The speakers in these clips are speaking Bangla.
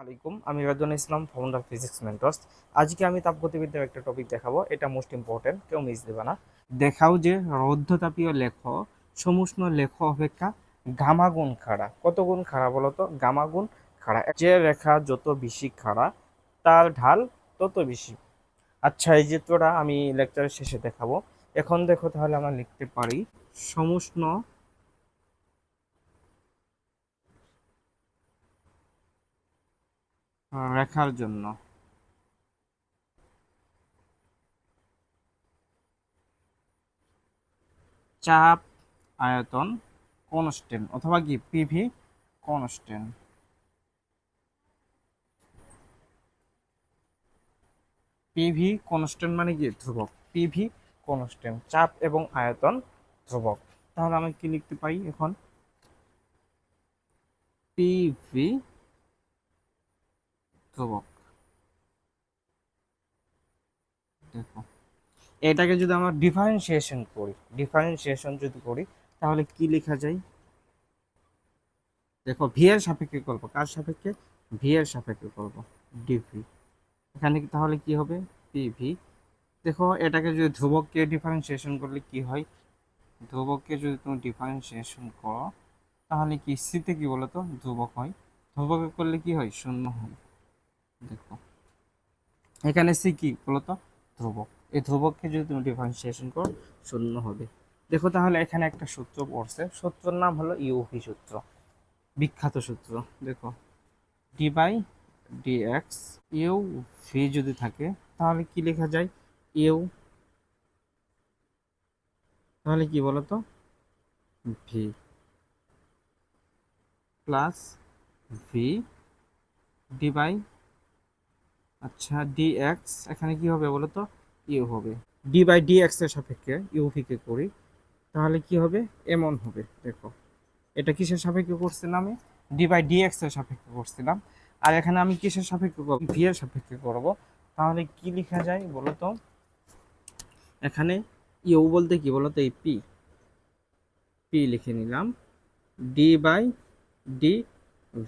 আলাইকুম। আমি রাজন ইসলাম ফাউন্ডার ফিজিক্স মেন্টস আজকে আমি তাপগতিবিদ্যার একটা টপিক দেখাবো। এটা মোস্ট ইম্পর্টেন্ট কেউ মিস দেবে না। দেখাও যে রৌদ্রতাপীয় লেখ, সমুষ্ণ লেখ অপেক্ষা গামাগুণ খাড়া। কত গুণ খাড়া বলতো গামা গুণ খাড়া। যে রেখা যত বেশি খাড়া, তার ঢাল তত বেশি। আচ্ছা এই চিত্রটা আমি লেকচারের শেষে দেখাবো। এখন দেখো তাহলে আমরা লিখতে পারি, সমুষ্ণ রেখার জন্য। চাপ, আয়তন কনস্ট্যান্ট অথবা কি? পিভি কনস্ট্যান্ট পিভি কনস্ট্যান্ট মানে কি? ধ্রুবক। পিভি কনস্ট্যান্ট চাপ এবং আয়তন, ধ্রুবক। তাহলে আমি কি লিখতে পারি এখন? পিভি ধ্রুবক দেখো। এটাকে যদি আমরা ডিফারেন্সিয়েশন করি ডিফারেন্সিয়েশন যদি করি, তাহলে কি লেখা যায়? দেখো ভি এর সাপেক্ষে করব। কার সাপেক্ষে? ভি এর সাপেক্ষে করব। ডিভি এখানে তাহলে কি হবে? পিভি দেখো, এটাকে যদি ধ্রুবককে ডিফারেন্সিয়েশন করলে কি হয়? ধ্রুবককে যদি তুমি ডিফারেন্সিয়েশন করো, তাহলে কি সিতে কি বলতো? ধ্রুবক হয়। ধ্রুবকে করলে কি হয়? শূন্য হয়। দেখো। এখানে সি কি বলতো? ধ্রুবক। এই ধ্রুবককে যদি তুমি ডিফারেন্সিয়েশন করো, শূন্য হবে। দেখো তাহলে এখানে একটা সূত্র পড়ছে। সূত্রের নাম হলো ইউভি সূত্র। বিখ্যাত সূত্র। দেখো। D by D X U V যদি থাকে, তাহলে কি লেখা যায়? ইউ তাহলে কি বলতো? V plus V D by আচ্ছা ডি এক্স এখানে কি হবে বলো তো? ইউ হবে। ডি বাই ডি এক্সের সাপেক্ষে ইউভিকে করি, তাহলে কি হবে? এমন হবে, দেখো। এটা কিসের সাপেক্ষে করছিলাম আমি? ডি বাই ডি এক্সের সাপেক্ষে করছিলাম। আর এখানে আমি কিসের সাপেক্ষে করব? ভি এর সাপেক্ষে করব। তাহলে কি লেখা যায় বলো তো? এখানে ইউ বলতে কি বলো তো? এই পি পি লিখে নিলাম। ডি বাই ডি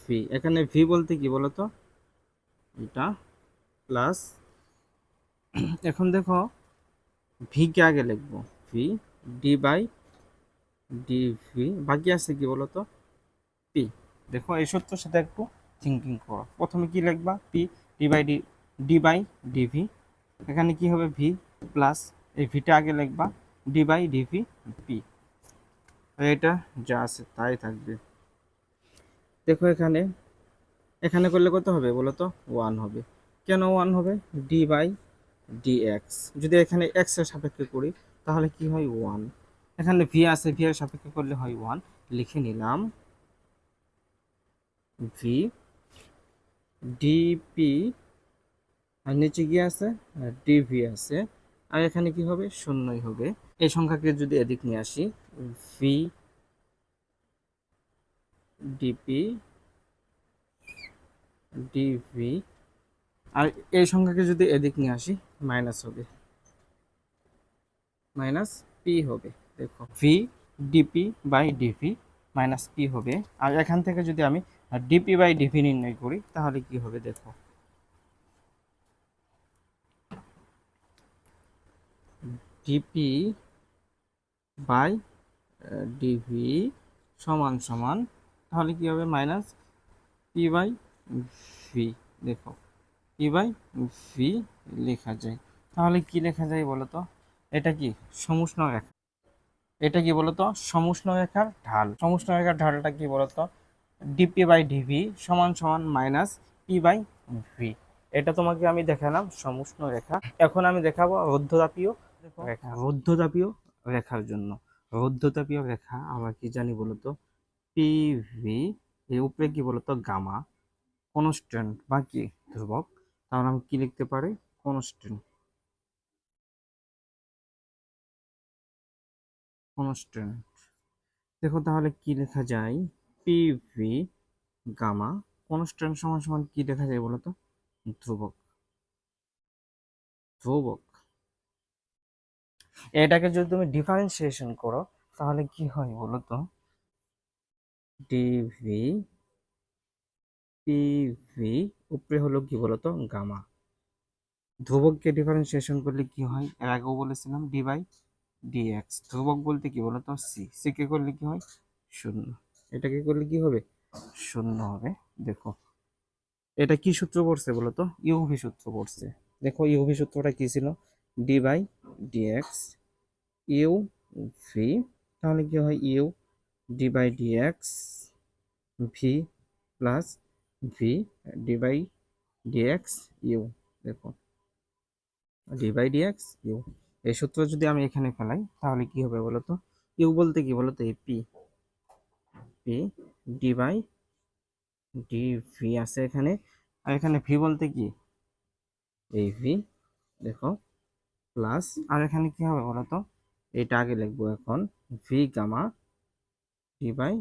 ভি এখানে ভি বলতে কি বলো তো? এটা প্লাস এখন দেখো ভি কে আগে লিখব। V D by D V বাকি আছে কি বলো তো পি দেখো এই সূত্রের সাথে একটু থিঙ্কিং করো। প্রথমে কি লিখবা? P D by D D by D V এখানে কি হবে? ভি প্লাস এই ভিটা আগে লিখবা। ডি বাই ডিভি পি এটা যা আছে তাই থাকবে। দেখো এখানে এখানে করলে কত হবে বলো তো ওয়ান হবে। কেন ওয়ান হবে? ডি বাই ডি এক্স যদি এখানে এক্সের সাপেক্ষে করি, তাহলে কি হয় ওয়ান এখানে ভি আছে ভি এর সাপেক্ষে করলে হয় ওয়ান লিখে নিলাম ভি ডিপি আর নিচে কি আছে? ডিভি আছে। আর এখানে কি হবে? শূন্যই হবে। এই সংখ্যাকে যদি এদিক নিয়ে আসি ভি ডিপি ডিভি আর এই সংখ্যাকে যদি এদিক নিয়ে আসি মাইনাস হবে। মাইনাস পি হবে, দেখো। V D P by D V minus P হবে। আর এখান থেকে যদি আমি ডিপি বাই ডিভি নির্ণয় করি, তাহলে কি হবে, দেখো। ডিপি বাই ডিভি সমান সমান, তাহলে কি হবে মাইনাস পি বাই ভি দেখো। পি বাই ভি লেখা যায়। তাহলে কি লেখা যায় বলো তো এটা কি? সমুষ্ণ রেখা। এটা কি বলতো? সমুষ্ণ রেখার ঢাল। সমুষ্ণ রেখার ঢালটা কি বলতো? ডিপি বাই ডিভি সমান সমান মাইনাস পি বাই ভি এটা তোমাকে আমি দেখালাম সমুষ্ণ রেখা। এখন আমি দেখাবো রৌদ্রতাপীয় রেখা। রৌদ্রতাপীয় রেখার জন্য। রৌদ্রতাপীয় রেখা আমরা কি জানি বলতো? পিভি এর উপরে কি বলতো? গামা। কনস্ট্যান্ট বা কি? ধ্রুবক। তাহলে আমি কি লিখতে পারি? কনস্ট্যান্ট কনস্ট্যান্ট দেখো তাহলে কি লেখা যায়? পিভি গামা কনস্ট্যান্ট সমান সমান কি লেখা যায় বলতো ধ্রুবক। ধ্রুবক। এটাকে যদি তুমি ডিফারেন্সিয়েশন করো, তাহলে কি হয় বলো তো? ডিভি পিভি উপরে হলো কি বলতো? গামা। ধ্রুবককে ডিফারেন্সিয়েশন করলে কি হয়? এর আগেও বলেছিলাম ডি বাই ডিএক্স ধ্রুবক বলতে কি বলতো? সি সিকে করলে কি হয়? শূন্য। এটাকে করলে কি হবে? শূন্য হবে। দেখো। এটা কি সূত্র পড়ছে বলতো? ইউভি সূত্র পড়ছে। দেখো, ইউভি সূত্রটা কি ছিল? D by D X U V তাহলে কি হয়? U D by D X V plus V D by D X U দেখো। D by D X U এই সূত্র যদি আমি এখানে ফেলাই, তাহলে কি হবে বলতো? ইউ বলতে কি বলতো? এই P P D by D V আছে এখানে। আর এখানে ভি বলতে কি? এই ভি দেখো। প্লাস আর এখানে কি হবে বলতো? এটা আগে লিখব এখন। V gamma D by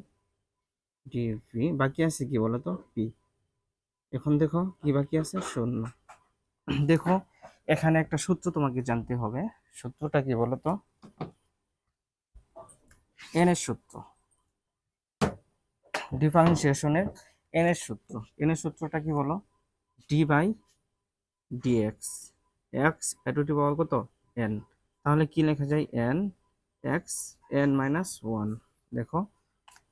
D V বাকি আছে কি বলতো? পি এখন দেখো, কি বাকি আছে? শূন্য। দেখো, এখানে একটা সূত্র তোমাকে জানতে হবে। সূত্রটা কি বলতো? এন এর সূত্র। ডিফারেন্সিয়েশনের এন এর সূত্র। এন এর সূত্রটা কি বলো? D by D X X to the power কত? এন তাহলে কি লেখা যায়? N X N minus one দেখো,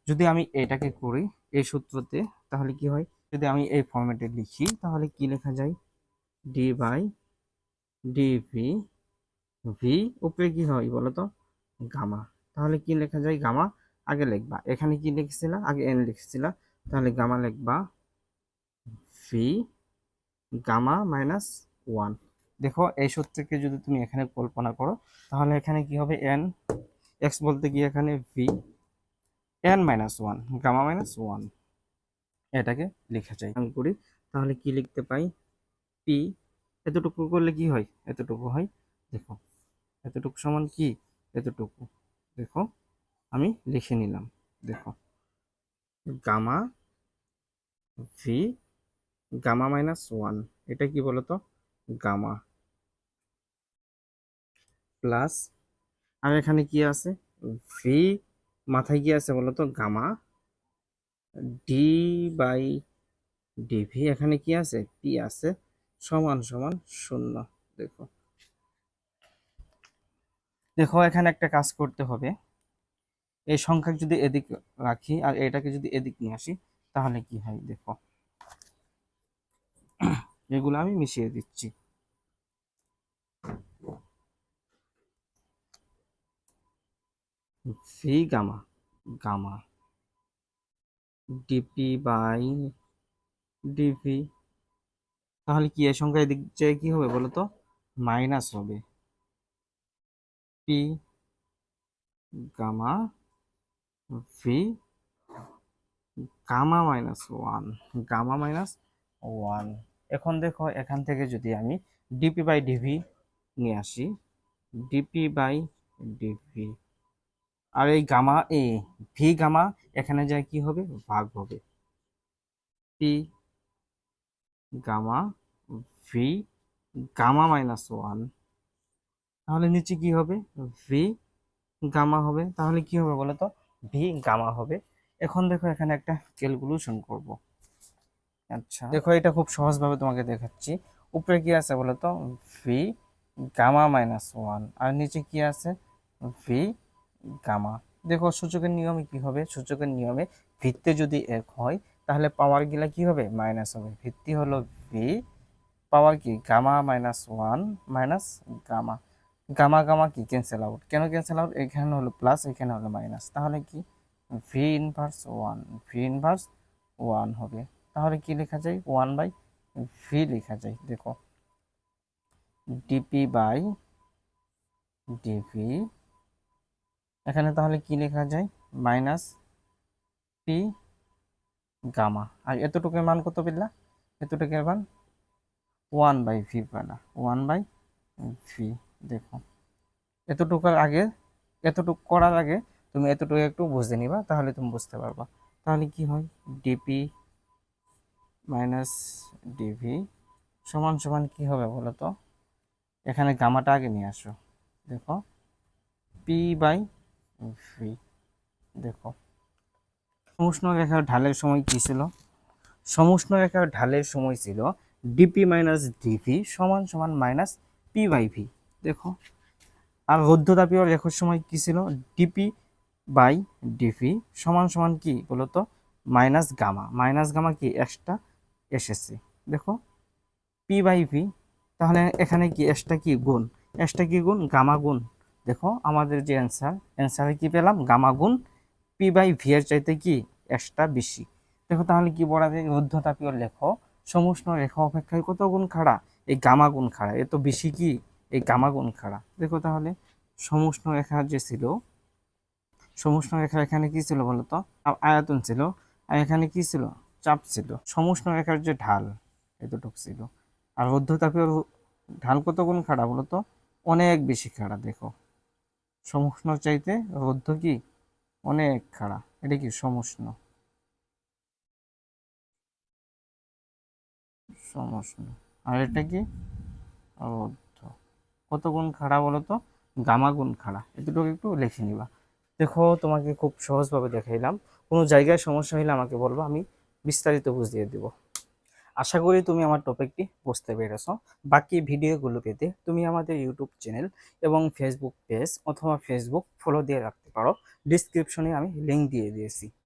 যদি আমি এটাকে করি, এই সূত্রতে, তাহলে কি হয়? যদি আমি এই ফর্মেটে লিখি, তাহলে কি লেখা যায়? D by D V V উপরে কি হয় বলো তো গামা। তাহলে কি লেখা যায়? গামা। আগে লিখবা। এখানে কি লিখেছিলা? আগে এন লিখেছিলা। তাহলে গামা লিখবা ভি গামা মাইনাস ওয়ান দেখো, এই সূত্রকে যদি তুমি এখানে কল্পনা করো, তাহলে এখানে কি হবে? এন এক্স বলতে গিয়ে এখানে V N minus one gamma minus one এটাকে লেখা যাই। আমি করি, তাহলে কি লিখতে পাই? পি এতটুকু করলে কি হয়? এতটুকু হয়, দেখো। এতটুকু সমান কি? এতটুকু। দেখো, আমি লিখে নিলাম, দেখো। Gamma V gamma minus one এটা কি বলতো? গামা প্লাস আর এখানে কি আছে? ভি মাথায় কি আছে বলতো? গামা ডি বাই ডিভি এখানে কি আছে? পি আছে, সমান সমান শূন্য, দেখো। দেখো, এখানে একটা কাজ করতে হবে। এই সংখ্যা যদি এদিক রাখি আর এটাকে যদি এদিক নিয়ে আসি, তাহলে কি হয়? দেখো। এগুলো আমি মিশিয়ে দিচ্ছি। V gamma gamma D P D V. তাহলে কি এর সংখ্যা এদিক চেয়ে কি হবে বলো তো মাইনাস হবে। P gamma V gamma minus one. Gamma minus one. এখন দেখো, এখান থেকে যদি আমি ডিপি বাই ডিভি নিয়ে আসি, ডিপি বাই ডিভি। আর এই গামা, এ ভি গামা, এখানে যায় কি হবে? ভাগ হবে। P gamma V gamma minus one. তাহলে নিচে কি হবে? ভি গামা হবে। তাহলে কি হবে বলো তো? ভি গামা হবে। এখন দেখো এখানে একটা ক্যালকুলেশন করব। আচ্ছা। দেখো এটা খুব সহজভাবে তোমাকে দেখাচ্ছি। উপরে কি আছে বলো তো? V gamma minus one. আর নিচে কি আছে? V gamma. দেখো, সূচকের নিয়মে কি হবে? সূচকের নিয়মে ভিত্তি যদি এক হয়, তাহলে পাওয়ার গিলা কি হবে? মাইনাস হবে। ভিত্তি হলো ভি পাওয়ার কি? Gamma minus one minus gamma. Gamma gamma কি? ক্যান্সেল আউট কেন ক্যান্সেল আউট এখানে হলো প্লাস এখানে হলো মাইনাস তাহলে কি? V inverse one V inverse one হবে। তাহলে কি লেখা যায়? ওয়ান বাই ভি লেখা যায়। দেখো ডিপি বাই ডিভি এখানে তাহলে কি লেখা যায়? Minus P gamma. আর এতটুকুর মান কত পেলা? এতটুকুর মান ওয়ান বাই ভি পেলা। ওয়ান বাই ভি দেখো। এতটুকুর আগে, এতটুকু করার আগে তুমি এতটুকু একটু বুঝে নিবা, তাহলে তুমি বুঝতে পারবা। তাহলে কি হয়? ডিপি মাইনাস ডিভি সমান সমান কি হবে বলো তো? এখানে গামাটা আগে নিয়ে আসো। দেখো। পি বাই ভি দেখো। উষ্ণ রেখার ঢালের সময় কি ছিল? সমুষ্ণ রেখার ঢালের সময় ছিল ডিপি মাইনাস ডিভি সমান সমান মাইনাস পি বাই ভি দেখো। আর রৌদ্রতাপীয় রেখার সময় কি ছিল? ডিপি বাই ডিভি সমান সমান কি বলতো? মাইনাস গামা মাইনাস গামা কি? এক্সট্রা এসেছে দেখো। পি বাই ভি তাহলে এখানে কি এক্সট্রা কি গুণ? এক্সট্রা কি গুণ? গামা গুণ। দেখো, আমাদের যে অ্যান্সার অ্যান্সারে কি পেলাম? গামা গুণ পি বাই ভি এর চাইতে কি এক্সট্রা বেশি। দেখো, তাহলে কি বলা যায়? রুদ্ধতাপীয় লেখ। সমুষ্ণ রেখা অপেক্ষায় কত গুণ খাড়া? এই গামা গুণ খাড়া। এত বেশি কি? এই গামা গুণ খাড়া। দেখো তাহলে, সমুষ্ণ রেখা যে ছিল, সমুষ্ণ রেখা এখানে কি ছিল বলতো আয়তন ছিল। আর এখানে কি ছিল? চাপ ছিল। সমুষ্ণ রেখার যে ঢাল এতটুকু ছিল। আর রুদ্ধতাপীয় ঢাল কত গুণ খাড়া বলতো অনেক বেশি খাড়া, দেখো। সমুষ্ণ চাইতে রুদ্ধ কি? অনেক খাড়া। এটা কি সমুষ্ণ? সমুষ্ণ। আর এটা কি? রুদ্ধ। কত গুণ খাড়া বলো তো? গামা গুণ খাড়া। এতটুকু একটু লিখে নিবা। দেখো, তোমাকে খুব সহজভাবে দেখাইলাম। কোনো জায়গায় সমস্যা হলে আমাকে বলব, আমি বিস্তারিত বুঝিয়ে দেব। আশা করি তুমি আমার টপিকটি বুঝতে পেরেছ। বাকি ভিডিওগুলো পেতে তুমি আমাদের ইউটিউব চ্যানেল এবং ফেসবুক পেজ অথবা ফেসবুক ফলো দিয়ে রাখতে পারো। ডিসক্রিপশনে আমি লিঙ্ক দিয়ে দিয়েছি।